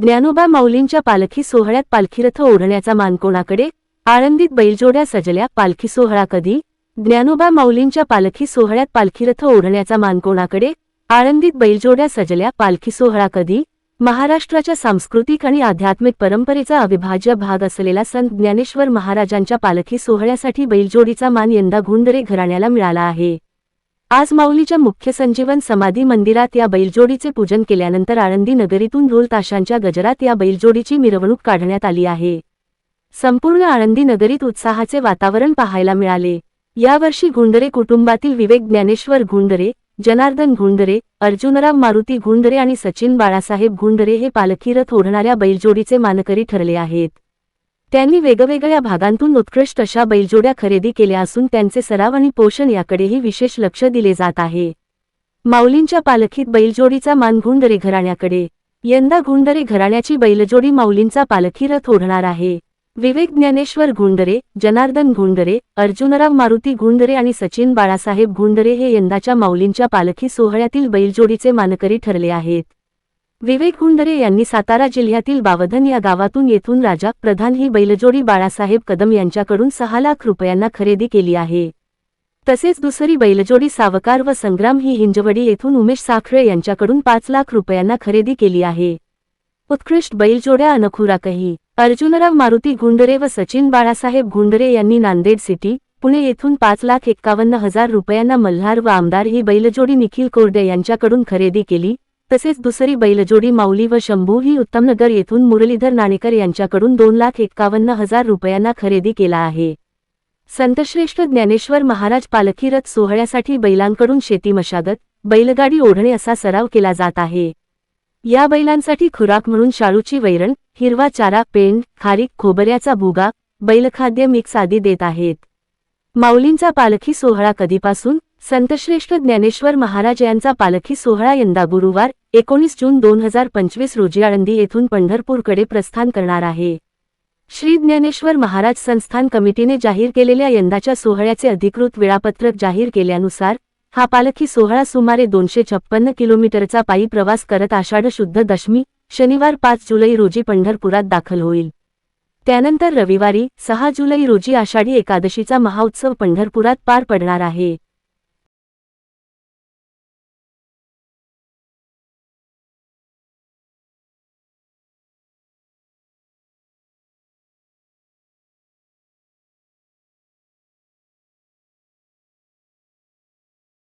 ज्ञानोबा माऊलींच्या पालखी सोहळ्यात पालखीरथ ओढण्याचा मान कोणाकडे? आळंदीत बैलजोड्या सजल्या पालखी सोहळा कधी? ज्ञानोबा माऊलींच्या पालखी सोहळ्यात पालखीरथ ओढण्याचा मान कोणाकडे? आळंदीत बैलजोड्या सजल्या पालखी सोहळा कधी? महाराष्ट्राच्या सांस्कृतिक आणि आध्यात्मिक परंपरेचा अविभाज्य भाग असलेला संत ज्ञानेश्वर महाराजांच्या पालखी सोहळ्यासाठी बैलजोडीचा मान यंदा घुंडरे घराण्याला मिळाला आहे. आज माऊलीच्या मुख्य संजीवन समाधी मंदिरात या बैलजोडीचे पूजन केल्यानंतर आळंदी नगरीतून ढोल ताशांच्या गजरात या बैलजोडीची मिरवणूक काढण्यात आली आहे. संपूर्ण आळंदी नगरीत उत्साहाचे वातावरण पाहायला मिळाले. यावर्षी गुंडरे कुटुंबातील विवेक ज्ञानेश्वर गुंडरे जनार्दन गुंडरे अर्जुनराव मारुती गुंडरे आणि सचिन बाळासाहेब गुंडरे हे पालखीरथ ओढणाऱ्या बैलजोडीचे मानकरी ठरले आहेत. त्यांनी वेगवेगळ्या भागांतून उत्कृष्ट अशा बैलजोड्या खरेदी केल्या असून त्यांचे सराव आणि पोषण याकडेही विशेष लक्ष दिले जात आहे. माऊलींच्या पालखीत बैलजोडीचा मान गुंडरे घराण्याकडे. यंदा गुंडरे घराण्याची बैलजोडी माऊलींचा पालखी रथ ओढणार आहे. विवेक ज्ञानेश्वर गुंडरे जनार्दन गुंडरे अर्जुनराव मारुती गुंडरे आणि सचिन बाळासाहेब गुंडरे हे यंदाच्या माऊलींच्या पालखी सोहळ्यातील बैलजोडीचे मानकरी ठरले आहेत. विवेक गुंडरे यांनी सातारा जिल्ह्यातील बावधन या गावातून येथून राजा प्रधान ही बैलजोडी बाळासाहेब कदम यांच्याकडून सहा लाख रुपयांना खरेदी केली आहे. तसेच दुसरी बैलजोडी सावकार व संग्राम ही हिंजवडी येथून उमेश साखळे यांच्याकडून पाच लाख रुपयांना खरेदी केली आहे. उत्कृष्ट बैलजोड्या अनखुराकही. अर्जुनराव मारुती गुंडरे व सचिन बाळासाहेब गुंडरे यांनी नांदेड सिटी पुणे येथून पाच लाख एक्कावन्न हजार रुपयांना मल्हार व आमदार ही बैलजोडी निखिल कोरडे यांच्याकडून खरेदी केली तसेच दुसरी बैलजोडी माऊली व शंभू ही उत्तमनगर येथून मुरलीधर नाणेकर यांच्याकडून दोन लाख एक्कावन्न हजार रुपयांना खरेदी केला आहे. संतश्रेष्ठ ज्ञानेश्वर महाराज पालखी रथ सोहळ्यासाठी बैलांकडून शेती मशागत बैलगाडी ओढणे असा सराव केला जात आहे. या बैलांसाठी खुराक म्हणून शाळूची वैरण हिरवा चारा पेंड खारीक खोबऱ्याचा भुगा बैलखाद्य मिक्स आदी देत आहेत. माऊलींचा पालखी सोहळा कधीपासून? संतश्रेष्ठ ज्ञानेश्वर महाराज यांचा पालखी सोहळा यंदा गुरुवार एकोणीस जून दोन हजार पंचवीस रोजी आळंदी येथून पंढरपूरकडे प्रस्थान करणार आहे. श्री ज्ञानेश्वर महाराज संस्थान कमिटीने जाहीर केलेल्या यंदाच्या सोहळ्याचे अधिकृत वेळापत्रक जाहीर केल्यानुसार हा पालखी सोहळा सुमारे दोनशे छप्पन्न किलोमीटरचा पायी प्रवास करत आषाढ शुद्ध दशमी शनिवार पाच जुलै रोजी पंढरपुरात दाखल होईल. त्यानंतर रविवारी सहा जुलै रोजी आषाढी एकादशीचा महाउत्सव पंढरपुरात पार पडणार आहे.